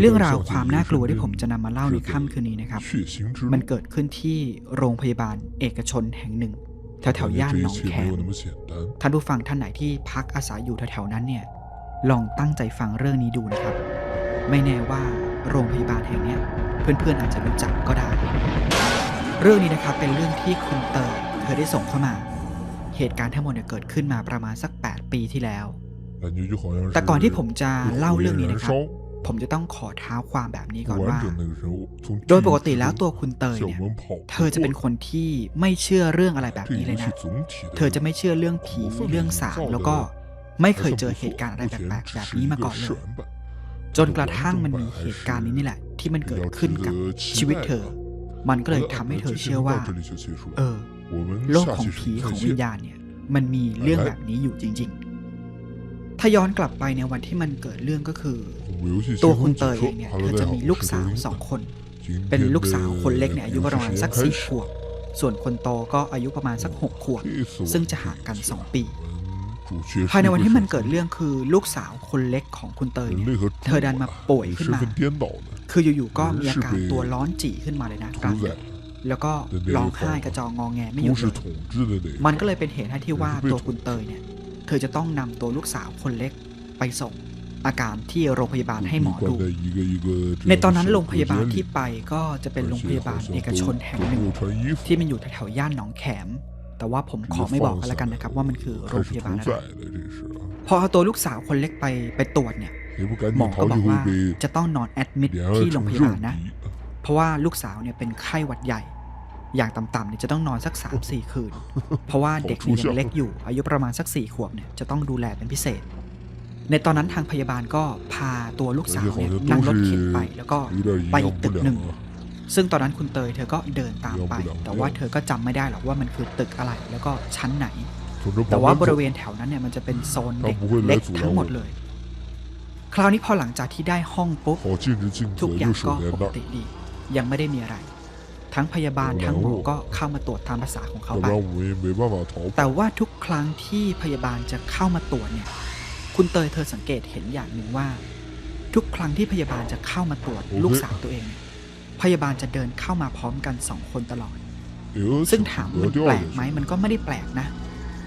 เรื่องราวความน่ากลัวที่ผมจะนำมาเล่าในค่ำคืนนี้นะครับ มันเกิดขึ้นที่โรงพยาบาลเอกชนแห่งหนึ่ง แถวๆย่านหนองแคมท่านผู้ฟังท่านไหนที่พักอาศัยอยู่แถวๆนั้นเนี่ย ลองตั้งใจฟังเรื่องนี้ดูนะครับ ไม่แน่ว่าโรงพยาบาลแห่งนี้เพื่อนๆอาจจะรู้จักก็ได้ เรื่องนี้นะครับเป็นเรื่องที่คุณเตยเธอได้ส่งเข้ามา เหตุการณ์ทั้งหมดเนี่ยเกิดขึ้นมาประมาณสัก 8 ปีที่แล้วแต่ก่อนที่ผมจะเล่าเรื่องนี้นะครับ ผมจะต้องขอเท้าความแบบนี้ก่อนว่า โดยปกติแล้วตัวคุณเตยเนี่ย เธอจะเป็นคนที่ไม่เชื่อเรื่องอะไรแบบนี้เลยนะ เธอจะไม่เชื่อเรื่องผีเรื่องสางแล้วก็ไม่เคยเจอเหตุการณ์อะไรแปลกๆแบบนี้มาก่อนเลย จนกระทั่งมันมีเหตุการณ์นี้นี่แหละ ที่มันเกิดขึ้นกับชีวิตเธอ มันก็เลยทำให้เธอเชื่อว่า เออ โลกของผีของวิญญาณเนี่ย มันมีเรื่องแบบนี้อยู่จริง ๆ ถ้าย้อนกลับไปในวันที่มันเกิดเรื่องก็คือ ตัวคุณเตยเนี่ยเธอจะมีลูกสาวสองคน เป็นลูกสาวคนเล็กเนี่ยอายุประมาณสักสี่ขวบ ส่วนคนโตก็อายุประมาณสักหกขวบ ซึ่งจะห่างกันสองปี ภายในวันที่มันเกิดเรื่องคือลูกสาวคนเล็กของคุณเตย เธอดันมาป่วยขึ้นมา คืออยู่ๆก็มีอาการตัวร้อนจี่ขึ้นมาเลยนะกลางแล้วก็ร้องไห้กระจองงองแงไม่หยุดเลยมันก็เลยเป็นเหตุให้ที่ว่าตัวคุณเตยเนี่ย เธอจะต้องนำตัวลูกสาวคนเล็กไปส่ง อาการที่โรงพยาบาลให้หมอดู ในตอนนั้นโรงพยาบาลที่ไปก็จะเป็นโรงพยาบาลเอกชนแห่งหนึ่งที่มันอยู่แถวๆย่านหนองแขม แต่ว่าผมขอไม่บอกกันแล้กันนะครับ ว่ามันคือโรงพยาบาลอะไรพอเอาตัวลูกสาวคนเล็กไปไปตรวจเนี่ยหมอก็บอกว่าจะต้องนอนแอดมิดที่โรงพยาบาลนะ เพราะว่าลูกสาวเนี่ยเป็นไข้หวัดใหญ่ อย่างต่ำๆเนี่ยจะต้องนอนสัก 3-4 คืน เพราะว่าเด็กนี่ยยังเล็กอยู่ อายุประมาณสัก4ขวบเนี่ยจะต้องดูแลเป็นพิเศษ ในตอนนั้นทางพยาบาลก็พาตัวลูกสาวเนี่ยนั่งรถเข็นไปแล้วก็ไปตึกหนึ่ง ซึ่งตอนนั้นคุณเตยเธอก็เดินตามไป แต่ว่าเธอก็จำไม่ได้หรอกว่ามันคือตึกอะไรแล้วก็ชั้นไหน แต่ว่าบริเวณแถวนั้นเนี่ยมันจะเป็นโซนเด็กเล็กทั้งหมดเลย คราวนี้พอหลังจากที่ได้ห้องปุ๊บทุกอย่างก็ปกติดี ยังไม่ได้มีอะไรทั้งพยาบาลทั้งหมอก็เข้ามาตรวจตามภาษาของเขาไปแต่ว่าทุกครั้งที่พยาบาลจะเข้ามาตรวจเนี่ย คุณเตยเธอสังเกตเห็นอย่างหนึ่งว่า ทุกครั้งที่พยาบาลจะเข้ามาตรวจลูกสาวตัวเอง พยาบาลจะเดินเข้ามาพร้อมกันสองคนตลอด ซึ่งถามมันแปลกไหมมันก็ไม่ได้แปลกนะ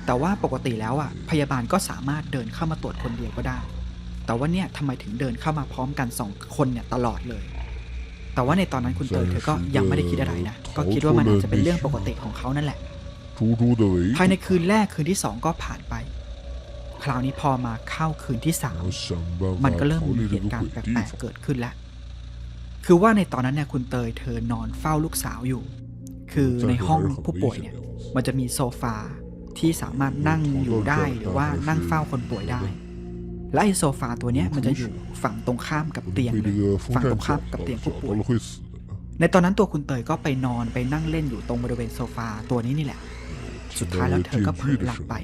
แต่ว่าปกติแล้วอะพยาบาลก็สามารถเดินเข้ามาตรวจคนเดียวก็ได้ แต่ว่าเนี่ยทำไมถึงเดินเข้ามาพร้อมกันสองคนเนี่ยตลอดเลย แต่ว่าในตอนนั้นคุณเตยเธอก็ยังไม่ได้คิดอะไรนะก็คิดว่ามันอาจจะเป็นเรื่องปกติของเขานั่นแหละภายในคืนแรกคืนที่สองก็ผ่านไป คราวนี้พอมาเข้าคืนที่สามมันก็เริ่มมีเหตุการณ์แปลกๆเกิดขึ้นแล้ว คือว่าในตอนนั้นเนี่ยคุณเตยเธอนอนเฝ้าลูกสาวอยู่ คือในห้องผู้ป่วยเนี่ย มันจะมีโซฟาที่สามารถนั่งอยู่ได้หรือว่านั่งเฝ้าคนป่วยได้ และไอโซฟาตัวเนี้ยมันจะอยู่ฝั่งตรงข้ามกับเตียงเลยฝั่งตรงข้ามกับเตียงผู้ป่วยในตอนนั้นตัวคุณเตยก็ไปนอนไปนั่งเล่นอยู่ตรงบริเวณโซฟาตัวนี้นี่แหละ สุดท้ายแล้วเธอก็เผลอหลับไป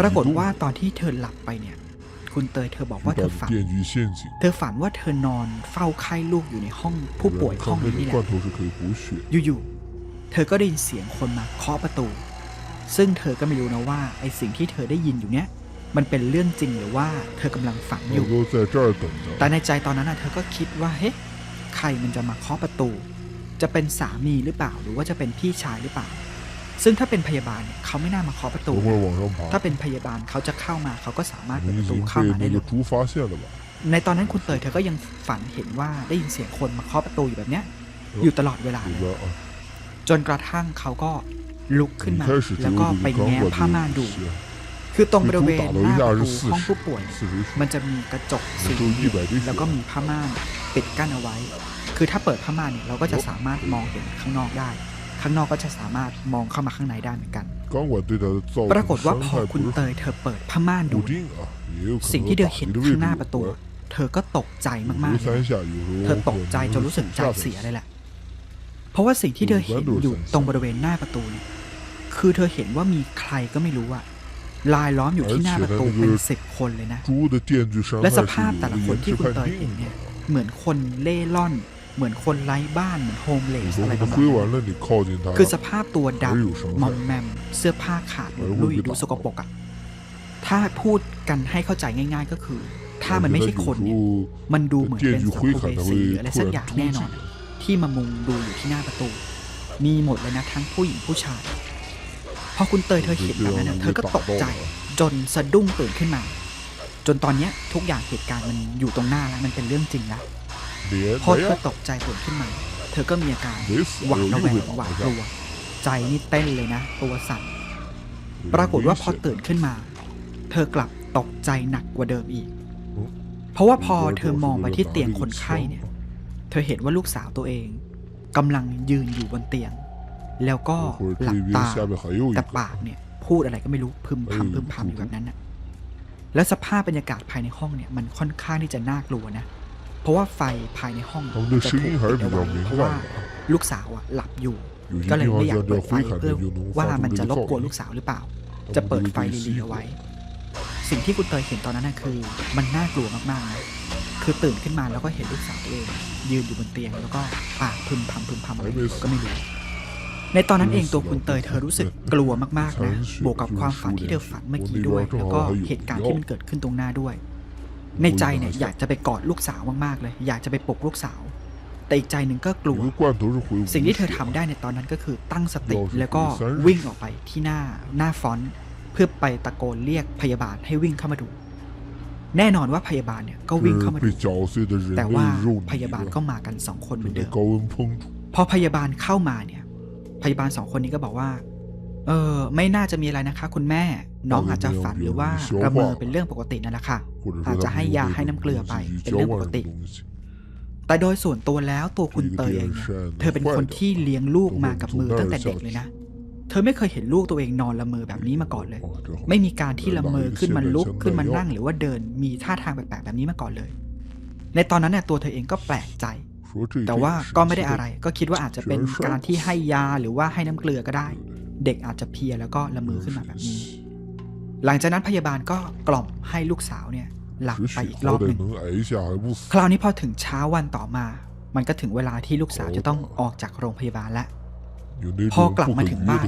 ปรากฏว่าตอนที่เธอหลับไปเนี่ย คุณเตยเธอบอกว่าเธอฝัน เธอฝันว่าเธอนอนเฝ้าไข้ลูกอยู่ในห้องผู้ป่วยห้องนี้นี่แหละอยู่ๆเธอก็ได้ยินเสียงคนมาเคาะประตู ซึ่งเธอก็ไม่รู้นะว่าไอสิ่งที่เธอได้ยินอยู่เนี้ยมันเป็นเรื่องจริงหรือว่าเธอกำลังฝันอยู่ แต่ในใจตอนนั้นน่ะเธอก็คิดว่าเฮ้ยใครมันจะมาเคาะประตู จะเป็นสามีหรือเปล่า หรือว่าจะเป็นพี่ชายหรือเปล่า ซึ่งถ้าเป็นพยาบาลเนี่ยเขาไม่น่ามาเคาะประตู 等会儿往上爬 ถ้า。เป็นพยาบาลเขาจะเข้ามาเขาก็สามารถ 我 เปิด 们 ป 已 ระตู 经 เข้า 被 มาได้ 那 เล 个 ย 猪发现了吧？ ในตอนนั้นคุณเตยเธอก็ยังฝันเห็นว่าได้ยินเสียงคนมาเคาะประตูอยู่แบบเนี้ย อยู่ตลอดเวลา 里 เลย 边啊， จนกระทั่งเขาก็ลุกขึ้น 一 มา 开始 แล้ว 就 ก็ 有 ไป 这个 แง้ 钢 ม 管 ผ้าม่านดู 就血， คือตรงบริเวณ 被 ห 猪 น้า 打 ป 了 ระ 一 ตู 下是 ห้อง 四 ผู้ป่วย 十四十血 มัน，จะมีกระจกสี่ 都 เหลี่ย 100滴 ม 血 แล้วก็มีผ้าม่านปิดกั้นเอาไว้ คือถ้าเปิดผ้าม่านเนี่ยเราก็จะสามารถมองเห็นข้างนอกได้ ข้างนอกก็จะสามารถมองเข้ามาข้างในได้เหมือนกัน ปรากฏว่าพอคุณเตยเธอเปิดผ้าม่านดู สิ่งที่เธอเห็นข้างหน้าประตู เธอก็ตกใจมากๆ เธอตกใจจนรู้สึกใจเสียเลยแหละ เพราะว่าสิ่งที่เธอเห็นอยู่ตรงบริเวณหน้าประตูเนี่ยคือเธอเห็นว่ามีใครก็ไม่รู้อะลายล้อมอยู่ที่หน้าประตูเป็นสิบคนเลยนะ และสภาพแต่ละคนที่คุณเตยเห็นเนี่ยเหมือนคนเล่ร่อน เหมือนคนไร้บ้านเหมือนโฮมเลสอะไรประมาณนั้นคือสภาพตัวดำมอมแมม เสื้อผ้าขาดลุยดูสกปรกอะถ้าพูดกันให้เข้าใจง่าย ๆ ก็คือ ถ้ามันไม่ใช่คนเนี่ยมันดูเหมือนเป็นสัมภเวสีอะไรสักอย่างแน่นอน ที่มามุงดูอยู่ที่หน้าประตู มีหมดเลยนะทั้งผู้หญิงผู้ชายพอคุณเตยเธอเห็นแบบนั้นเธอก็ตกใจจนสะดุ้งตื่นขึ้นมา จนตอนนี้ทุกอย่างเหตุการณ์มันอยู่ตรงหน้าแล้วมันเป็นเรื่องจริงแล้ว พอเธอตกใจตื่นขึ้นมา เธอก็มีอาการหวาดระแวงหวาดกลัว ใจนี่เต้นเลยนะ ตัวสัตว์ปรากฏว่าพอตื่นขึ้นมา เธอกลับตกใจหนักกว่าเดิมอีก เพราะว่าพอเธอมองไปที่เตียงคนไข้เนี่ย เธอเห็นว่าลูกสาวตัวเองกำลังยืนอยู่บนเตียง แล้วก็หลับตาแต่ปากเนี่ย พูดอะไรก็ไม่รู้พึมพำพึมพำอยู่แบบนั้นน่ะแล้วสภาพบรรยากาศภายในห้องเนี่ยมันค่อนข้างที่จะน่ากลัวนะ เพราะว่าไฟภายในห้องจะถูกปิดเอาไว้เพราะว่าลูกสาวอะหลับอยู่ ก็เลยไม่อยากเปิดไฟเพื่อว่ามันจะรบกวนลูกสาวหรือเปล่า จะเปิดไฟลีๆเอาไว้ สิ่งที่คุณเตยเห็นตอนนั้นคือ มันน่ากลัวมากๆ คือตื่นขึ้นมาแล้วก็เห็นลูกสาวเองยืนอยู่บนเตียงแล้วก็ปากพึมพำพึมพำอะไรก็ไม่รู้ในตอนนั้นเองตัวคุณเตยเธอรู้สึกกลัวมากๆนะ บวกกับความฝันที่เธอฝันเมื่อกี้ด้วย แล้วก็เหตุการณ์ที่มันเกิดขึ้นตรงหน้าด้วย ในใจเนี่ยอยากจะไปกอดลูกสาวมากๆเลย อยากจะไปปลุกลูกสาว แต่อีกใจหนึ่งก็กลัว สิ่งที่เธอทำได้ในตอนนั้นก็คือตั้งสติแล้วก็วิ่งออกไปที่หน้าหน้าฟอนเพื่อไปตะโกนเรียกพยาบาลให้วิ่งเข้ามาดู แน่นอนว่าพยาบาลเนี่ยก็วิ่งเข้ามาดูแต่ว่าพยาบาลก็มากันสองคนเหมือนเดิมพอพยาบาลเข้ามาเนี่ย พยาบาลสองคนนี้ก็บอกว่า เออ ไม่น่าจะมีอะไรนะคะ คุณแม่ น้องอาจจะฝันหรือว่าระเมอเป็นเรื่องปกตินั่นแหละค่ะ อาจจะให้ยาให้น้ำเกลือไป เป็นเรื่องปกติ แต่โดยส่วนตัวแล้วตัวคุณเตยเองเธอเป็นคนที่เลี้ยงลูกมากับมือตั้งแต่เด็กเลยนะ เธอไม่เคยเห็นลูกตัวเองนอนละเมอแบบนี้มาก่อนเลย ไม่มีการที่ละเมอขึ้นมันลุกขึ้นมานั่งหรือว่าเดิน มีท่าทางแปลกๆแบบนี้มาก่อนเลย ในตอนนั้นเนี่ยตัวเธอเองก็แปลกใจแต่ว่าก็ไม่ได้อะไร ก็คิดว่าอาจจะเป็นการที่ให้ยาหรือว่าให้น้ำเกลือก็ได้ เด็กอาจจะเพียแล้วก็ละมือขึ้นมาแบบนี้ หลังจากนั้นพยาบาลก็กล่อมให้ลูกสาวเนี่ยหลับไปอีกรอบหนึ่งคราวนี้พอถึงเช้าวันต่อมา มันก็ถึงเวลาที่ลูกสาวจะต้องออกจากโรงพยาบาลแล้วพอกลับมาถึงบ้าน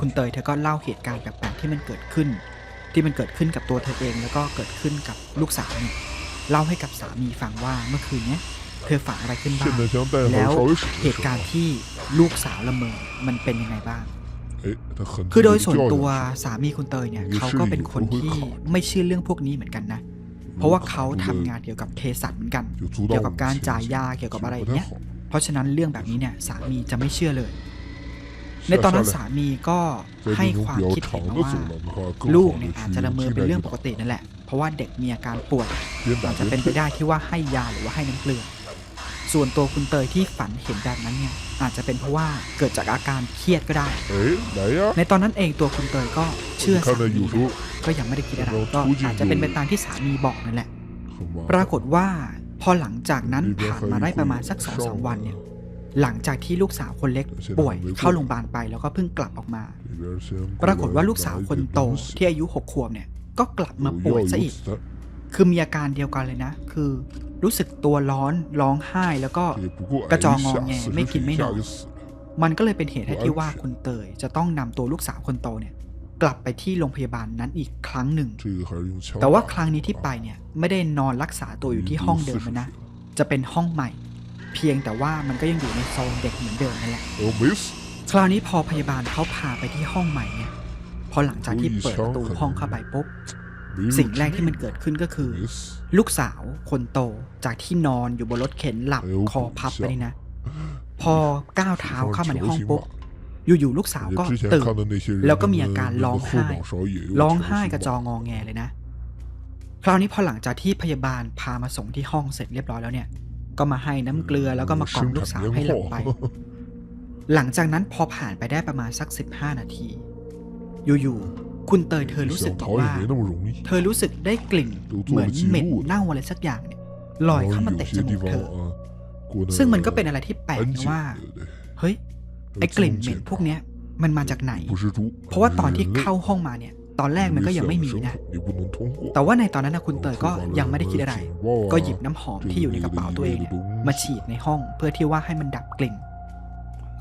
คุณเตยเธอก็เล่าเหตุการณ์แปลกๆที่มันเกิดขึ้น ที่มันเกิดขึ้นกับตัวเธอเองแล้วก็เกิดขึ้นกับลูกสาวเนี่ยเล่าให้กับสามีฟังว่าเมื่อคืนเนี้เธอฝันอะไรขึ้นบ้างแล้วเหตุการณ์ที่ลูกสาวละเมอมันเป็นยังไงบ้าง คือโดยส่วนตัวสามีคุณเตยเนี่ยเขาก็เป็นคนที่ไม่เชื่อเรื่องพวกนี้เหมือนกันนะ เพราะว่าเขาทำงานเกี่ยวกับเภสัชเหมือนกัน เกี่ยวกับการจ่ายยาเกี่ยวกับอะไรเนี้ย เพราะฉะนั้นเรื่องแบบนี้เนี่ยสามีจะไม่เชื่อเลย ในตอนนั้นสามีก็ให้ความคิดเห็นว่าลูกเนี่ยอาจจะละเมอเป็นเรื่องปกตินั่นแหละ เพราะว่าเด็กมีอาการปวดอาจจะเป็นไปได้ที่ว่าให้ยาหรือว่าให้น้ำเกลือ ส่วนตัวคุณเตยที่ฝันเห็นแบบนั้นเนี่ยอาจจะเป็นเพราะว่าเกิดจากอาการเครียดก็ได้ในตอนนั้นเองตัวคุณเตยก็เชื่อสาเมีก็ยังไม่ได้คิดอะไรก็อาจจะเป็นไปตามที่สามีบอกนั่นแหละ ปรากฏว่าพอหลังจากนั้นผ่านมาได้ประมาณสักสองสามวันเนี่ยหลังจากที่ลูกสาวคนเล็กป่วยเข้าโรงพยาบาลไปแล้วก็เพิ่งกลับออกมา ปรากฏว่าลูกสาวคนโตที่อายุหกขวบเนี่ยก็กลับมาป่วยซะอีก คือมีอาการเดียวกันเลยนะ คือรู้สึกตัวร้อนร้องไห้แล้วก็กระจองงอแงไม่กินไม่นอนมันก็เลยเป็นเหตุให้ที่ว่าคุณเตย จะต้องนำตัวลูกสาวคนโตเนี่ย กลับไปที่โรงพยาบาลนั้นอีกครั้งหนึ่ง แต่ว่าครั้งนี้ที่ไปเนี่ยไม่ได้นอนรักษาตัวอยู่ที่ห้องเดิมนะ จะเป็นห้องใหม่ เพียงแต่ว่ามันก็ยังอยู่ในโซนเด็กเหมือนเดิมนั่นแหละคราวนี้พอพยาบาลเขาพาไปที่ห้องใหม่เนี่ยพอหลังจากที่เปิดประตูห้องเข้าไปปุ๊บ สิ่งแรกที่มันเกิดขึ้นก็คือ ลูกสาวคนโตจากที่นอนอยู่บนรถเข็นหลับคอพับไปนี่นะ พอก้าวเท้าเข้ามาในห้องปุ๊บอยู่ๆลูกสาวก็ตื่นแล้วก็มีอาการร้องไห้ร้องไห้กระจองงอแงเลยนะ คราวนี้พอหลังจากที่พยาบาลพามาส่งที่ห้องเสร็จเรียบร้อยแล้วเนี่ย ก็มาให้น้ำเกลือแล้วก็มากรอมลูกสาวให้หลับไป หลังจากนั้นพอผ่านไปได้ประมาณสักสิบห้านาที อยู่ๆ คุณเตยเธอรู้สึกว่าเธอรู้สึกได้กลิ่นเหมือนเหม็นเน่าอะไรสักอย่างเนี่ยลอยเข้ามาเตะจมูกเธอ ซึ่งมันก็เป็นอะไรที่แปลกว่า เฮ้ยไอ้กลิ่นเหม็นพวกเนี้ยมันมาจากไหน เพราะว่าตอนที่เข้าห้องมาเนี่ย ตอนแรกมันก็ยังไม่มีนะ แต่ว่าในตอนนั้นนะคุณเตยก็ยังไม่ได้คิดอะไร ก็หยิบน้ำหอมที่อยู่ในกระเป๋าตัวเองมาฉีดในห้องเพื่อที่ว่าให้มันดับกลิ่น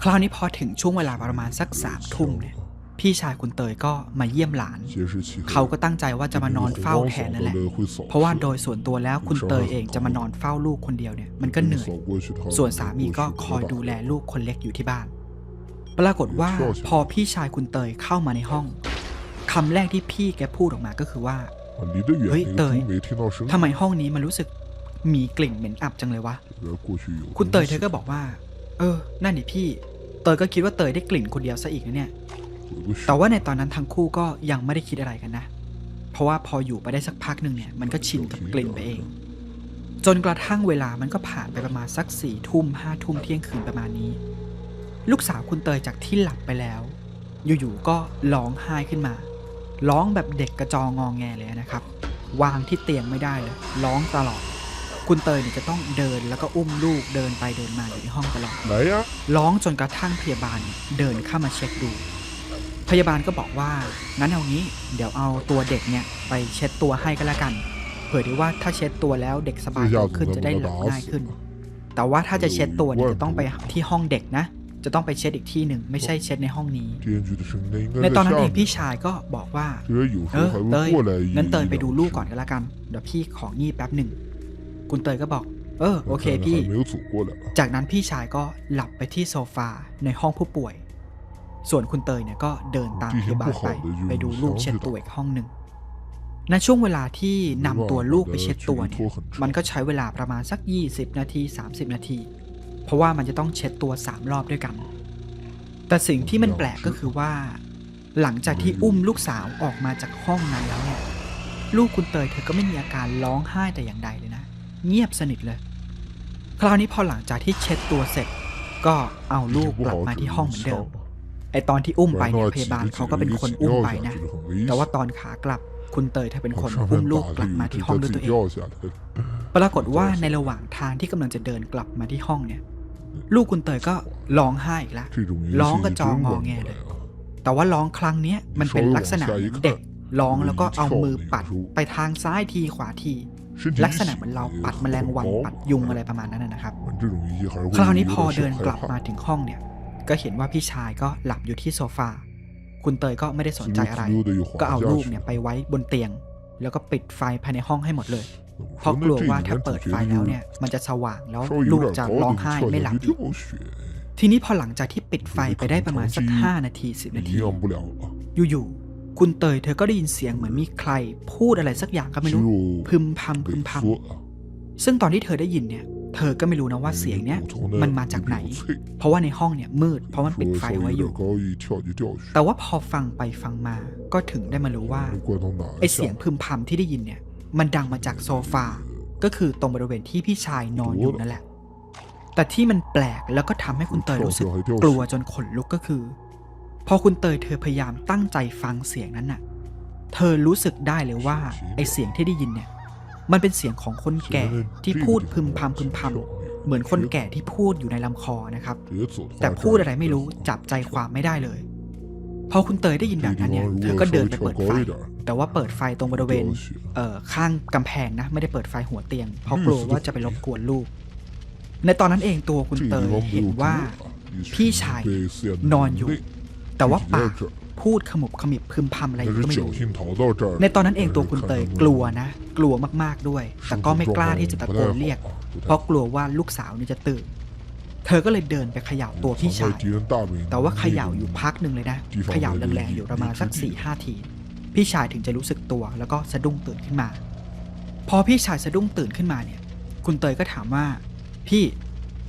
คราวนี้พอถึงช่วงเวลาประมาณสักสามทุ่มเนี่ย พี่ชายคุณเตยก็มาเยี่ยมหลาน เขาก็ตั้งใจว่าจะมานอนเฝ้าแทนนั่นแหละ เพราะว่าโดยส่วนตัวแล้วคุณเตยเองจะมานอนเฝ้าลูกคนเดียวเนี่ยมันก็เหนื่อย ส่วนสามีก็คอยดูแลลูกคนเล็กอยู่ที่บ้าน ปรากฏว่าพอพี่ชายคุณเตยเข้ามาในห้องคำแรกที่พี่แกพูดออกมาก็คือว่าเฮ้ยเตยทำไมห้องนี้มันรู้สึกมีกลิ่นเหม็นอับจังเลยวะ คุณเตยเธอก็บอกว่า เออ นั่นนี่พี่ เตยก็คิดว่าเตยได้กลิ่นคนเดียวซะอีกนะเนี่ย แต่ว่าในตอนนั้นทั้งคู่ก็ยังไม่ได้คิดอะไรกันนะ เพราะว่าพออยู่ไปได้สักพักหนึ่งเนี่ย มันก็ชินกับกลิ่นไปเอง จนกระทั่งเวลามันก็ผ่านไปประมาณสักสี่ทุ่มห้าทุ่มเที่ยงคืนประมาณนี้ ลูกสาวคุณเตยจากที่หลับไปแล้ว อยู่ๆก็ร้องไห้ขึ้นมา ร้องแบบเด็กกระจองงองแงเลยนะครับ วางที่เตียงไม่ได้เลย ร้องตลอดคุณเตยเนี่ยจะต้องเดินแล้วก็อุ้มลูกเดินไปเดินมาอยู่ในห้องตลอด来呀，ร้องจนกระทั่งพยาบาลเนี่ยเดินเข้ามาเช็คดู พยาบาลก็บอกว่างั้นเอางี้ เดี๋ยวเอาตัวเด็กเนี่ยไปเช็ดตัวให้ก็แล้วกัน เผื่อที่ว่าถ้าเช็ดตัวแล้วเด็กสบายขึ้นจะได้หลับง่ายขึ้น แต่ว่าถ้าจะเช็ดตัวเนี่ยจะต้องไปที่ห้องเด็กนะ จะต้องไปเช็ดอีกที่หนึ่งไม่ใช่เช็ดในห้องนี้ ในตอนนั้นเองพี่ชายก็บอกว่าเออเตยงั้นเตยไปดูลูกก่อนก็แล้วกัน เดี๋ยวพี่ของี่แป๊บหนึ่งคุณเตยก็บอกเออโอเคพี่ จากนั้นพี่ชายก็หลับไปที่โซฟาในห้องผู้ป่วย ส่วนคุณเตยเนี่ยก็เดินตามพยาบาลไปไปดูลูกเช็ดตัวอีกห้องหนึ่งในช่วงเวลาที่นำตัวลูกไปเช็ดตัวเนี่ยมันก็ใช้เวลาประมาณสัก 20 นาที 30 นาที เพราะว่ามันจะต้องเช็ดตัว 3 รอบด้วยกัน แต่สิ่งที่มันแปลกก็คือว่า หลังจากที่อุ้มลูกสาวออกมาจากห้องนั้นแล้วเนี่ยลูกคุณเตยเธอก็ไม่มีอาการร้องไห้แต่อย่างใดเลยนะ เงียบสนิทเลย คราวนี้พอหลังจากที่เช็ดตัวเสร็จ ก็เอาลูกกลับมาที่ห้องเหมือนเดิมไอ ตอนที่อุ้มไปเนี่ยพยาบาลเขาก็เป็นคนอุ้มไปนะ แต่ว่าตอนขากลับคุณเตยเธอเป็นคนอุ้มลูกกลับมาที่ห้องด้วยตัวเอง ปรากฏว่าในระหว่างทางที่กำลังจะเดินกลับมาที่ห้องเนี่ย ลูกคุณเตยก็ร้องไห้อีกละร้องกระจองงอแงเลย แต่ว่าร้องครั้งเนี้ยมันเป็นลักษณะเด็กร้องแล้วก็เอามือปัดไปทางซ้ายทีขวาทีลักษณะเหมือนเราปัดแมลงวันปัดยุงอะไรประมาณนั้นนะครับ คราวนี้พอเดินกลับมาถึงห้องเนี่ย ก็เห็นว่าพี่ชายก็หลับอยู่ที่โซฟา คุณเตยก็ไม่ได้สนใจอะไร ก็เอาลูกเนี่ยไปไว้บนเตียง แล้วก็ปิดไฟภายในห้องให้หมดเลย เพราะกลัวว่าถ้าเปิดไฟแล้วเนี่ย มันจะสว่างแล้วลูกจะร้องไห้ไม่หลับทีนี้พอหลังจากที่ปิดไฟไปได้ประมาณสักห้านาทีสิบนาที อยู่ๆ คุณเตยเธอก็ได้ยินเสียงเหมือนมีใคร พูดอะไรสักอย่างก็ไม่รู้ พึมพำพึมพำซึ่งตอนที่เธอได้ยินเนี่ย เธอก็ไม่รู้นะว่าเสียงเนี้ยมันมาจากไหน เพราะว่าในห้องเนี่ยมืด เพราะมันปิดไฟไว้อยู่ แต่ว่าพอฟังไปฟังมาก็ถึงได้มารู้ว่าไอเสียงพึมพำที่ได้ยินเนี่ย มันดังมาจากโซฟา ก็คือตรงบริเวณที่พี่ชายนอนอยู่นั่นแหละ แต่ที่มันแปลกแล้วก็ทำให้คุณเตยรู้สึกกลัวจนขนลุกก็คือ พอคุณเตยเธอพยายามตั้งใจฟังเสียงนั้นน่ะ เธอรู้สึกได้เลยว่าไอเสียงที่ได้ยินเนี่ย มันเป็นเสียงของคนแก่ที่พูดพึมพำพึมพำเหมือนคนแก่ที่พูดอยู่ในลำคอนะครับ แต่พูดอะไรไม่รู้จับใจความไม่ได้เลยพอคุณเตยได้ยินแบบนั้นเนี่ยเธอก็เดินไปเปิดไฟ แต่ว่าเปิดไฟตรงบริเวณเข้างกำแพงนะไม่ได้เปิดไฟหัวเตียง เพราะกลัวว่าจะไปรบกวนลูก ในตอนนั้นเองตัวคุณเตยเห็นว่าพี่ชายนอนอยู่ แต่ว่าปากพูดขมุบขมิบพึมพำอะไรก็ไม่รู้ในตอนนั้นเองตัวคุณเตยกลัวนะ กลัวมากๆด้วย แต่ก็ไม่กล้าที่จะตะโกนเรียก เพราะกลัวว่าลูกสาวนี่จะตื่น เธอก็เลยเดินไปเขย่าตัวพี่ชาย แต่ว่าเขย่าอยู่พักหนึ่งเลยนะ เขย่าแรงๆอยู่ประมาณสักสี่ห้าที พี่ชายถึงจะรู้สึกตัวแล้วก็สะดุ้งตื่นขึ้นมา พอพี่ชายสะดุ้งตื่นขึ้นมาเนี่ย คุณเตยก็ถามว่า พี่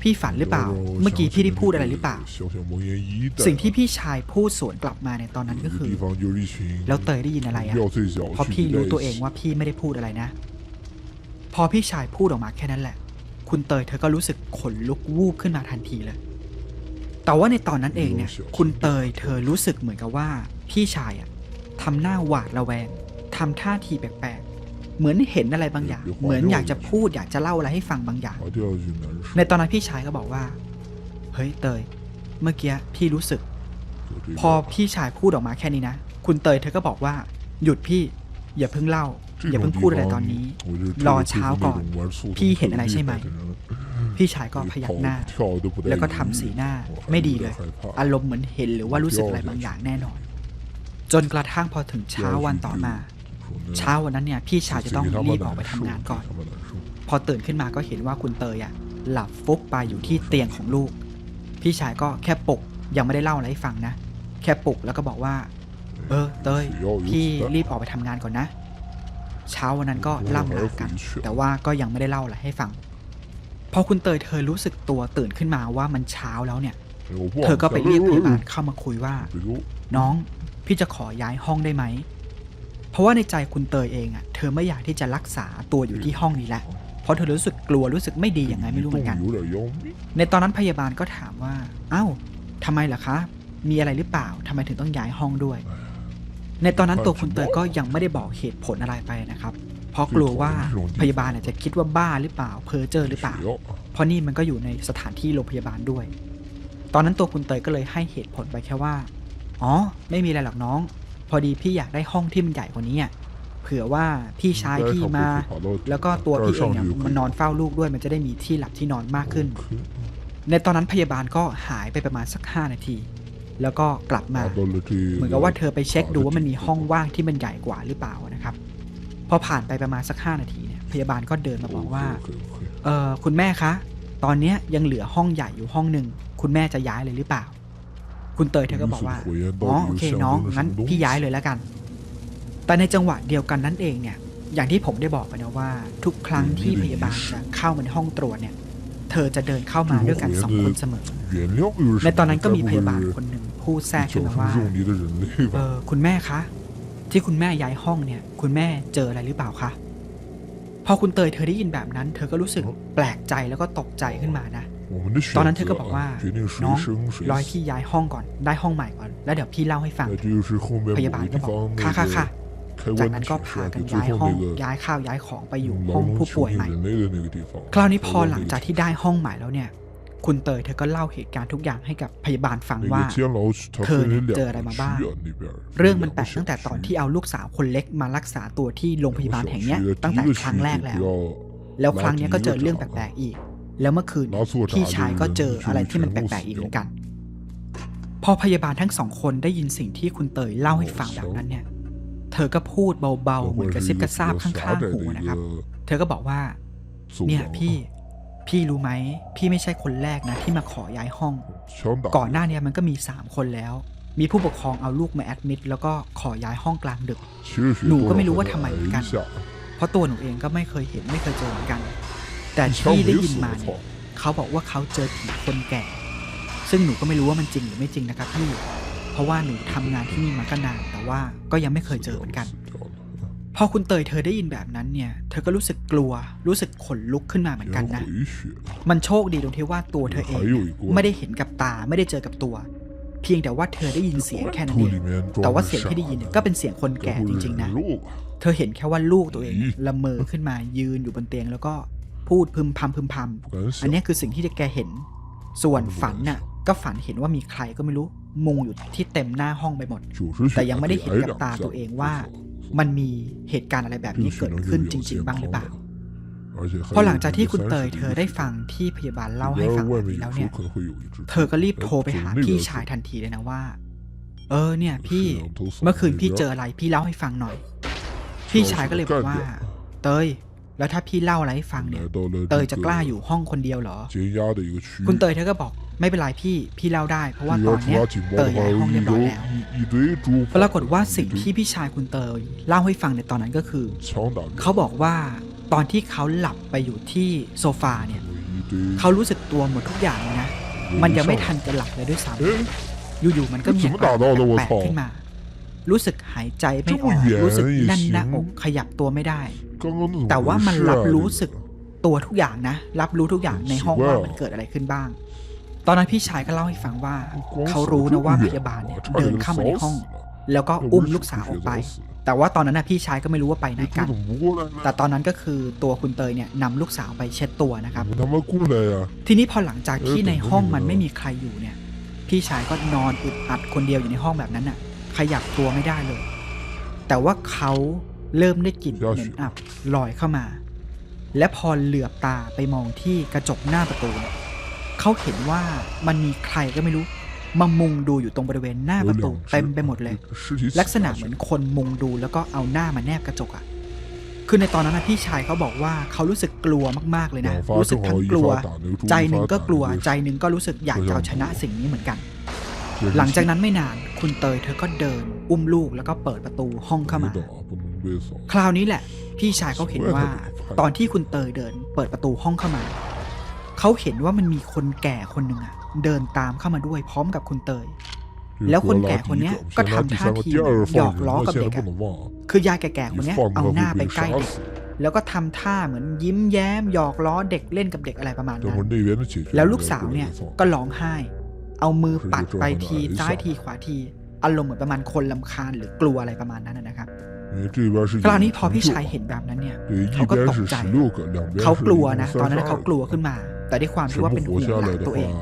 พี่ฝันหรือเปล่า เมื่อกี้พี่ได้พูดอะไรหรือเปล่า สิ่งที่พี่ชายพูดสวนกลับมาในตอนนั้นก็คือ แล้วเตยได้ยินอะไรอะเพราะพี่รู้ตัวเองว่าพี่ไม่ได้พูดอะไรนะ พอพี่ชายพูดออกมาแค่นั้นแหละ คุณเตยเธอก็รู้สึกขนลุกวูบขึ้นมาทันทีเลย แต่ว่าในตอนนั้นเองเนี่ย คุณเตยเธอรู้สึกเหมือนกับว่า พี่ชายอะทำหน้าหวาดระแวงทำท่าทีแปลกๆเหมือนเห็นอะไรบางอย่าง เหมือนอยากจะพูดอยากจะเล่าอะไรให้ฟังบางอย่าง ในตอนนั้นพี่ชายก็บอกว่า เฮ้ยเตย เมื่อกี้พี่รู้สึก พอพี่ชายพูดออกมาแค่นี้นะ คุณเตยเธอก็บอกว่า หยุดพี่ อย่าเพิ่งเล่า อย่าเพิ่งพูดอะไรตอนนี้ รอเช้าก่อน พี่เห็นอะไรใช่ไหม พี่ชายก็พยักหน้า แล้วก็ทำสีหน้าไม่ดีเลย อารมณ์เหมือนเห็นหรือว่ารู้สึกอะไรบางอย่างแน่นอน จนกระทั่งพอถึงเช้าวันต่อมา เช้าวันนั้นเนี่ย พี่ชายจะต้องรีบออกไปทำงานก่อน พอตื่นขึ้นมาก็เห็นว่าคุณเตยอะ หลับฟุบไปอยู่ที่เตียงของลูก พี่ชายก็แค่ปลุกยังไม่ได้เล่าอะไรให้ฟังนะ แค่ปลุกแล้วก็บอกว่า เออเตยพี่รีบออกไปทำงานก่อนนะ เช้าวันนั้นก็ล่ำลากัน แต่ว่าก็ยังไม่ได้เล่าอะไรให้ฟังพอคุณเตยเธอรู้สึกตัวตื่นขึ้นมาว่ามันเช้าแล้วเนี่ย เธอก็ไปเรียกพยาบาลเข้ามาคุยว่า น้องพี่จะขอย้ายห้องได้ไหม เพราะว่าในใจคุณเตยเองอะ เธอไม่อยากที่จะรักษาตัวอยู่ที่ห้องนี้แล้ว พราะเธอรู้สึกกลัวรู้สึกไม่ดียังไงไม่รู้เหมือนกัน ในตอนนั้นพยาบาลก็ถามว่า เอ้าทำไมล่ะคะ มีอะไรหรือเปล่าทำไมถึงต้องย้ายห้องด้วย ในตอนนั้นตัวคุณเตยก็ยังไม่ได้บอกเหตุผลอะไรไปนะครับ เพราะกลัวว่าพยาบาลอาจจะคิดว่าบ้าหรือเปล่า เพ้อเจ้อหรือเปล่า เพราะนี่มันก็อยู่ในสถานที่โรงพยาบาลด้วย ตอนนั้นตัวคุณเตยก็เลยให้เหตุผลไปแค่ว่า อ๋อ ไม่มีอะไรหรอกน้อง พอดีพี่อยากได้ห้องที่มันใหญ่กว่านี้ ผื่อว่าพี่ชายพี่มา แล้วก็ตัวพี่เองเนี่ยมันนอนเฝ้าลูกด้วยมันจะได้มีที่หลับที่นอนมากขึ้น ในตอนนั้นพยาบาลก็หายไปประมาณสัก 5 นาที แล้วก็กลับมา เหมือนกับว่าเธอไปเช็คดูว่ามันมีห้องว่างที่มันใหญ่กว่าหรือเปล่านะครับ พอผ่านไปประมาณสัก 5 นาทีเนี่ยพยาบาลก็เดินมาบอกว่าเออคุณแม่คะ ตอนเนี้ยยังเหลือห้องใหญ่อยู่ห้องหนึ่งคุณแม่จะย้ายเลยหรือเปล่า คุณเตยเธอก็บอกว่าอ๋อโอเคน้องงั้นพี่ย้ายเลยแล้วกัน แต่ในจังหวะเดียวกันนั่นเองเนี่ย อย่างที่ผมได้บอกไปนะว่า ทุกครั้งที่พยาบาลจะเข้ามาในห้องตรวจเนี่ย เธอจะเดินเข้ามาด้วยกันสองคนเสมอ ในตอนนั้นก็มีพยาบาลคนหนึ่งพูดแทรกขึ้นมาว่า เออคุณแม่คะ ที่คุณแม่ย้ายห้องเนี่ย คุณแม่เจออะไรหรือเปล่าคะ พอคุณเตยเธอได้ยินแบบนั้น เธอก็รู้สึกแปลกใจแล้วก็ตกใจขึ้นมานะตอนนั้นเธอก็บอกว่าน้องรอยพี่ย้ายห้องก่อนได้ห้องใหม่ก่อน แล้วเดี๋ยวพี่เล่าให้ฟัง พยาบาลก็บอกค่ะค่ะค่ะ จากนั้นก็พากันย้ายห้องย้ายข้าวย้ายของไปอยู่ห้องผู้ป่วยใหม่ คราวนี้พอหลังจากที่ได้ห้องใหม่แล้วเนี่ย คุณเตยเธอก็เล่าเหตุการณ์ทุกอย่างให้กับพยาบาลฟังว่า เธอเจออะไรมาบ้าง เรื่องมันแปลกตั้งแต่ตอนที่เอาลูกสาวคนเล็กมารักษาตัวที่โรงพยาบาลแห่งนี้ตั้งแต่ครั้งแรกแล้ว แล้วครั้งนี้ก็เจอเรื่องแปลกๆอีก แล้วเมื่อคืนพี่ชายก็เจออะไรที่มันแปลกๆอีกเหมือนกัน พอพยาบาลทั้งสองคนได้ยินสิ่งที่คุณเตยเล่าให้ฟังแบบนั้นเนี่ย เธอก็พูดเบาๆ เหมือนกระซิบกระซาบข้างๆหูนะครับ เธอก็บอกว่า เนี่ยพี่ พี่รู้ไหม พี่ไม่ใช่คนแรกนะ ที่มาขอย้ายห้อง ก่อนหน้านี้มันก็มีสามคนแล้ว มีผู้ปกครองเอาลูกมาแอดมิดแล้วก็ขอย้ายห้องกลางดึก หนูก็ไม่รู้ว่าทำไมเหมือนกัน เพราะตัวหนูเองก็ไม่เคยเห็นไม่เคยเจอเหมือนกัน แต่ที่ได้ยินมาเนี่ยเขาบอกว่าเขาเจอผีคนแก่ ซึ่งหนูก็ไม่รู้ว่ามันจริงหรือไม่จริงนะครับพี่ ราะว่าหนูทำงานที่นี่มาก็นาน แต่ว่าก็ยังไม่เคยเจอเหมือนกัน พอคุณเตยเธอได้ยินแบบนั้นเนี่ย เธอก็รู้สึกกลัว รู้สึกขนลุกขึ้นมาเหมือนกันนะ มันโชคดีตรงที่ว่าตัวเธอเอง ไม่ได้เห็นกับตาไม่ได้เจอกับตัว เพียงแต่ว่าเธอได้ยินเสียงแค่นั้นเองแต่ว่าเสียงที่ได้ยินก็เป็นเสียงคนแก่จริงๆนะ เธอเห็นแค่ว่าลูกตัวเองละเมอขึ้นมายืนอยู่บนเตียงแล้วก็พูดพึมพำพึมพำอันนี้คือสิ่งที่แกเห็น ส่วนฝันน่ะ ก็ฝันเห็นว่ามีใครก็ไม่รู้ มุงอยู่ที่เต็มหน้าห้องไปหมด แต่ยังไม่ได้เห็นกับตาตัวเองว่า มันมีเหตุการณ์อะไรแบบนี้เกิดขึ้นจริง ๆ บ้างหรือเปล่าพอหลังจากที่คุณเตยเธอได้ฟังที่พยาบาลเล่าให้ฟังแบบนี้แล้วเนี่ย เธอก็รีบโทรไปหาพี่ชายทันทีเลยนะว่า เออเนี่ย พี่เมื่อคืนพี่เจออะไรพี่เล่าให้ฟังหน่อย พี่ชายก็เลยบอกว่า เตย แล้วถ้าพี่เล่าอะไรให้ฟังเนี่ย เตยจะกล้าอยู่ห้องคนเดียวเหรอ คุณเตยเธอก็บอก ไม่เป็นไรพี่พี่เล่าได้ เพราะว่าตอนนี้เตยย้ายห้องเรียบร้อยแล้วปรากฏว่าสิ่งที่พี่ชายคุณเตยเล่าให้ฟังในตอนนั้นก็คือ เขาบอกว่าตอนที่เขาหลับไปอยู่ที่โซฟาเนี่ยเขารู้สึกตัวหมดทุกอย่างนะ มันยังไม่ทันจะหลับเลยด้วยซ้ำอยู่ๆมันก็มีอาารแปลกขึ้นมา รู้สึกหายใจไม่ออกรู้สึกแน่นหน้าอกขยับตัวไม่ได้ แต่ว่ามันรับรู้สึกตัวทุกอย่างนะ รับรู้ทุกอย่างในห้องว่ามันเกิดอะไรขึ้นบ้าง ตอนนั้นพี่ชายก็เล่าให้ฟังว่า เขารู้นะว่าพยาบาลเนี่ยเดินเข้ามาในห้อง แล้วก็อุ้มลูกสาวออกไป แต่ว่าตอนนั้นนะพี่ชายก็ไม่รู้ว่าไปไหนกัน แต่ตอนนั้นก็คือตัวคุณเตยเนี่ยนำลูกสาวไปเช็ดตัวนะครับทีนี้พอหลังจากที่ในห้องมันไม่มีใครอยู่เนี่ย พี่ชายก็นอนอึดอัดคนเดียวอยู่ในห้องแบบนั้นน่ะ ขยับตัวไม่ได้เลย แต่ว่าเขาเริ่มได้กลิ่นเหม็นอับลอยเข้ามา และพอเหลือบตาไปมองที่กระจกหน้าประตูเนี่ย เขาเห็นว่ามันมีใครก็ไม่รู้ มามุงดูอยู่ตรงบริเวณหน้าประตูเต็มไปหมดเลย ลักษณะเหมือนคนมุงดูแล้วก็เอาหน้ามาแนบกระจกอะคือในตอนนั้นพี่ชายเขาบอกว่าเขารู้สึกกลัวมากๆเลยนะ รู้สึกทั้งกลัว ใจหนึ่งก็กลัว ใจหนึ่งก็รู้สึกอยากจะเอาชนะสิ่งนี้เหมือนกัน หลังจากนั้นไม่นานคุณเตยเธอก็เดิน อุ้มลูกแล้วก็เปิดประตูห้องเข้ามา คราวนี้แหละ พี่ชายเขาเห็นว่า ตอนที่คุณเตยเดิน เปิดประตูห้องเข้ามา เขาเห็นว่ามันมีคนแก่คนหนึ่งอะเดินตามเข้ามาด้วยพร้อมกับคุณเตย แล้วคนแก่คนเนี้ยก็ทำท่าทีหยอกล้อกับเด็กคือยายแก่ๆคนเนี้ยเอาหน้าไปใกล้เด็กแล้วก็ทำท่าเหมือนยิ้มแย้มหยอกล้อเด็กเล่นกับเด็กอะไรประมาณนั้น แล้วลูกสาวเนี่ยก็ร้องไห้ เอามือปัดไปทีซ้ายทีขวาที อารมณ์เหมือนประมาณคนลาคาญหรือกลัวอะไรประมาณนั้นนะครับคราวนี้พอพี่ชายเห็นแบบนั้นเนี่ยเขาก็ตกใจเขากลัวนะ ตอนนั้นเขากลัวขึ้นมา แต่ด้วยความที่ว่าเป็นห่วงหลานตัวเอง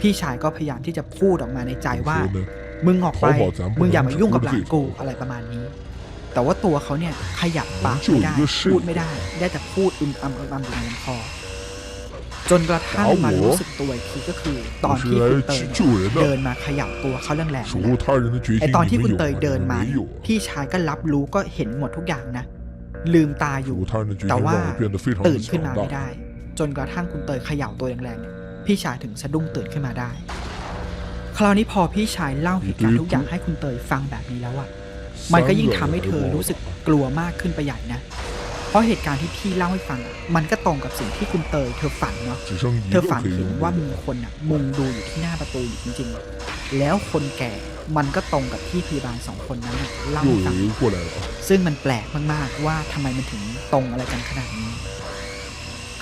พี่ชายก็พยายามที่จะพูดออกมาในใจว่า มึงออกไป มึงอย่ามายุ่งกับหลานกูอะไรประมาณนี้ แต่ว่าตัวเขาเนี่ยขยับปากไม่ได้ พูดไม่ได้ ได้แต่พูดอึมอัมอึมอัมอยู่ในลำคอจนกระทั่งมารู้สึกตัวอีกทีก็คือตอนที่คุณเตยเดินมาขยับตัวเขาแรงๆไอตอนที่คุณเตยเดินมา พี่ชายก็รับรู้ก็เห็นหมดทุกอย่างนะ ลืมตาอยู่ แต่ว่าตื่นขึ้นมาไม่ได้ จนกระทั่งคุณเตยเขย่าตัวแรงๆพี่ชายถึงสะดุ้งตื่นขึ้นมาได้ คราวนี้พอพี่ชายเล่าเหตุการณ์ทุกอย่างให้คุณเตยฟังแบบนี้แล้วอะมันก็ยิ่งทำให้เธอรู้สึกกลัวมากขึ้นไปใหญ่นะ เพราะเหตุการณ์ที่พี่เล่าให้ฟัง มันก็ตรงกับสิ่งที่คุณเตยเธอฝันเนาะ เธอฝันเห็นว่ามีคนอะมุงดูอยู่ที่หน้าประตูอยู่จริงๆ แล้วคนแก่มันก็ตรงกับที่พยาบาลสองคนนั้นเล่าให้ฟังซึ่งมันแปลกมากๆว่าทำไมมันถึงตรงอะไรกันขนาดนี้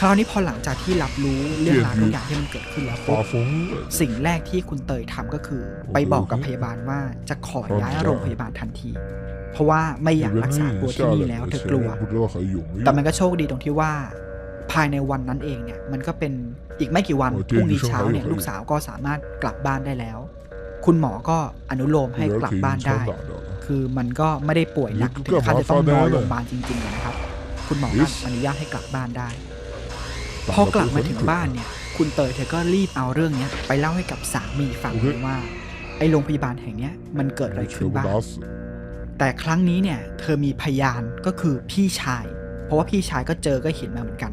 คราวนี้พอหลังจากที่รับรู้เรื่องราวทุกอย่างที่มันเกิดขึ้นแล้วปุ๊บสิ่งแรกที่คุณเตยทำก็คือ ไปบอกกับพยาบาลว่าจะขอย้ายโรงพยาบาลทันที เพราะว่าไม่อยากรักษาตัวที่นี่แล้วเธอกลัว แต่มันก็โชคดีตรงที่ว่า ภายในวันนั้นเองเนี่ย มันก็เป็นอีกไม่กี่วันพรุ่งนี้เช้าเนี่ยลูกสาวก็สามารถกลับบ้านได้แล้ว คุณหมอก็อนุโลมให้กลับบ้านได้ คือมันก็ไม่ได้ป่วยหนักถึงขั้นจะต้องนอนโรงพยาบาลจริงๆนะครับ คุณหมอก็อนุญาตให้กลับบ้านได้ พอกลับมาถึงบ้านเนี่ย คุณเตยเธอก็รีบเอาเรื่องเนี้ยไปเล่าให้กับสามีฟังว่า ไอโรงพยาบาลแห่งเนี้ยมันเกิดอะไรขึ้นบ้างแต่ครั้งนี้เนี่ย เธอมีพยานก็คือพี่ชาย เพราะว่าพี่ชายก็เจอก็เห็นมาเหมือนกัน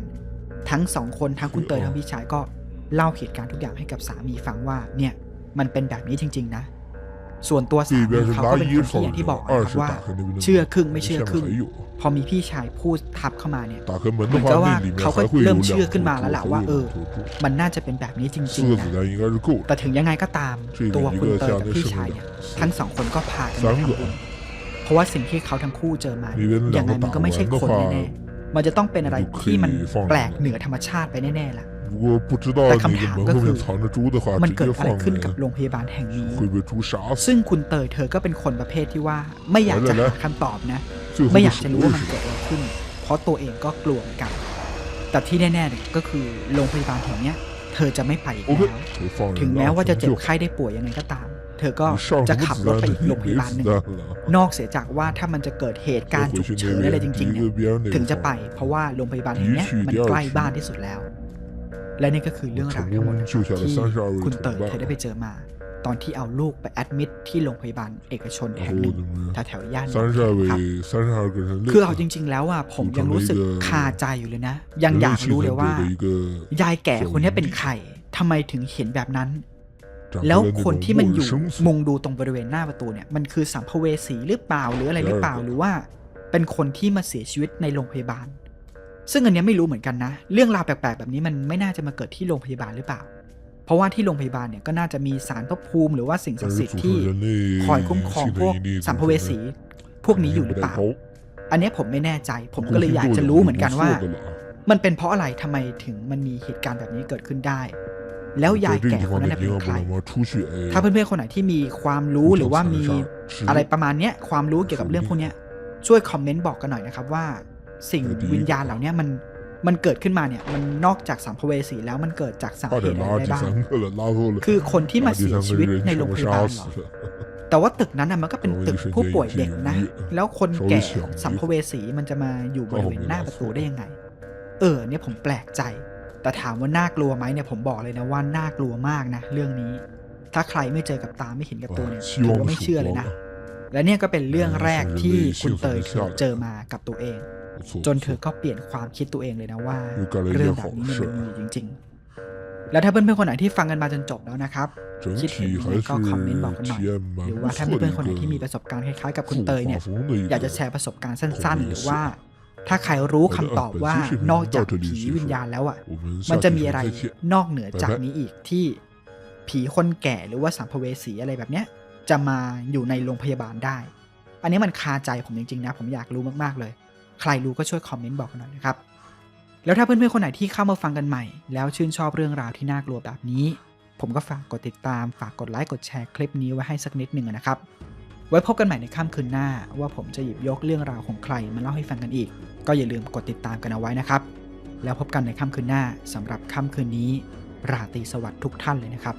ทั้งสองคนทั้งคุณเตยทั้งพี่ชายก็เล่าเหตุการณ์ทุกอย่างให้กับสามีฟังว่าเนี่ยมันเป็นแบบนี้จริง ๆ นะ ส่วนตัวสามีเขาก็เป็นคนที่อย่างที่บอกนะครับว่า เชื่อครึ่งไม่เชื่อครึ่งพอมีพี่ชายพูดทับเข้ามาเนี่ยเหมือนกับว่าเขาก็เริ่มเชื่อขึ้นมาแล้วแหละว่าเออ มันน่าจะเป็นแบบนี้จริงๆนะแต่ถึงยังไงก็ตาม ตัวคุณเตยกับพี่ชายเนี่ยทั้งสองคนก็พากันไปทำบุญเพราะว่าสิ่งที่เขาทั้งคู่เจอมาอย่างไงมันก็ไม่ใช่คนแน่ๆมันจะต้องเป็นอะไรที่มันแปลกเหนือธรรมชาติไปแน่ๆล่ะ 如果不知道แต่ 那个 คำถาม 门 ก็ 后 คือ 面藏着猪的话， มัน 直 เกิด 接 อะไร 放 ขึ้นกับ 人 โรงพยาบาลแห่งนี้ 会被猪杀死 ซึ่。งคุณเตยเธอก็เป็นคนประเภทที่ว่า ไม่อยากจะหาคำตอบนะ 最后 ไม่อ 的 ยาก 手 จะรู้ 为 ว่ามัน 什 เกิ 么 ด？อะไรขึ้น เพราะตัวเองก็กลัวเหมือนกัน แต่ที่แน่ๆเนี่ยก็คือโรงพยาบาลแห่งเนี้ย เธอจะไม่ไปอีก OK， แล้ว 可以放 ถึง 人 แม้ 了 ว่าจะเจ็บ 就 ไข้ได้ป่วยยังไงก็ตาม เธอก็ 你上 จะ 什么 ขับ 子 รถ 弹 ไป 呢 อีกโรงพ 没 ยาบาลห 子 นึ่ง 弹了， นอกเสียจากว่าถ้ามันจะเกิดเหตุการณ์ 回 ฉุก 去 เฉิน 那 อะไร 边 จ 第 ริงๆ 一 เนี่ย 个边那 ถึง 个 จะไป 放 เพราะว่าโรงพยาบาลแห่งเนี้ย 一去 มัน 第二 ใกล้ 去 บ้านที่สุดแล้ว และนี่ก็คือเรื่องราวทั้งหมดที่คุณเต๋อเคยได้ไปเจอมา ตอนที่เอาลูกไปแอดมิดที่โรงพยาบาลเอกชนแห่งหนึ่งแถวแถวย่านนี้ครับคือเอาจริง ๆ แล้วอะผมยังรู้สึกคาใจอยู่เลยนะ ยังอยากรู้เลยว่า ยายแก่คนนี้เป็นใครทำไมถึงเห็นแบบนั้นแล้วคนที่มันอยู่มุงดูตรงบริเวณหน้าประตูเนี่ยมันคือสัมภเวสีหรือเปล่าหรืออะไรหรือเปล่าหรือว่า เป็นคนที่มาเสียชีวิตในโรงพยาบาล ซึ่งอันเนี้ยไม่รู้เหมือนกันนะ เรื่องราวแปลกๆแบบนี้มันไม่น่าจะมาเกิดที่โรงพยาบาลหรือเปล่า เพราะว่าที่โรงพยาบาลเนี่ยก็น่าจะมีสารพระภูมิหรือว่าสิ่งศักดิ์สิทธิ์ที่คอยคุ้มครองพวกสัมภเวสี พวกนี้อยู่หรือเปล่า อันเนี้ยผมไม่แน่ใจ ผมก็เลยอยากจะรู้เหมือนกันว่า มันเป็นเพราะอะไรทำไมถึงมันมีเหตุการณ์แบบนี้เกิดขึ้นได้ แล้วยายแก่คนนั้นนะเป็นใคร ถ้าเพื่อนๆคนไหนที่มีความรู้หรือว่ามีอะไรประมาณเนี้ยความรู้เกี่ยวกับเรื่องพวกเนี้ยช่วยคอมเมนต์บอกกันหน่อยนะครับว่า สิ่งวิญญาณเหล่านี้มันมันเกิดขึ้นมาเนี่ยมันนอกจากสัมภเวสีแล้วมันเกิดจากสาเหตุอะไรบ้างคือคนที่มาเสียชีวิตในโรงพยาบาลหรอแต่ว่าตึกนั้นน่ะมันก็เป็นตึกผู้ป่วยเด็กนะ แล้วคนแก่สัมภเวสีมันจะมาอยู่บริเวณหน้าประตูได้ยังไง เออ เนี่ยผมแปลกใจ แต่ถามว่าน่ากลัวไหมเนี่ยผมบอกเลยนะว่าน่ากลัวมากนะเรื่องนี้ ถ้าใครไม่เจอกับตาไม่เห็นกับตัวเนี่ยถือว่ไม่เชื่อเลยนะ และเนี่ยก็เป็นเรื่องแรกที่คุณเตยเคยเจอมากับตัวเอง จนเธอก็เปลี่ยนความคิดตัวเองเลยนะว่า เรื่องแบบนี้มันมีจริง ๆ แล้วถ้าเพื่อนๆคนไหนที่ฟังกันมาจนจบแล้วนะครับคิดเห็นยัไงก็คอมเมนต์บอกกันหน่อยหรือว่าถ้ามีเพื่อนคนไหนที่มีประสบการณ์คล้ายๆกับคุณเตยเนี่ยอยากจะแชร์ประสบการณ์สั้น ๆ หรือว่า ถ้าใครรู้คำตอบว่านอกจากผีวิญญาณแล้วอะมันจะมีอะไรนอกเหนือจากนี้อีกที่ผีคนแก่หรือว่าสัมภเวสีอะไรแบบเนี้ยจะมาอยู่ในโรงพยาบาลได้ อันนี้มันคาใจผมจริงๆนะ ผมอยากรู้มากๆเลย ใครรู้ก็ช่วยคอมเมนต์บอกกันหน่อยนะครับ แล้วถ้าเพื่อนๆคนไหนที่เข้ามาฟังกันใหม่ แล้วชื่นชอบเรื่องราวที่น่ากลัวแบบนี้ ผมก็ฝากกดติดตาม ฝากกดไลค์กดแชร์คลิปนี้ไว้ให้สักนิดหนึ่งนะครับ ไว้พบกันใหม่ในค่ำคืนหน้า ว่าผมจะหยิบยกเรื่องราวของใครมาเล่าให้ฟังกันอีก ก็อย่าลืมกดติดตามกันเอาไว้นะครับ แล้วพบกันในค่ำคืนหน้าสำหรับค่ำคืนนี้ราตรีสวัสดิ์ทุกท่านเลยนะครับ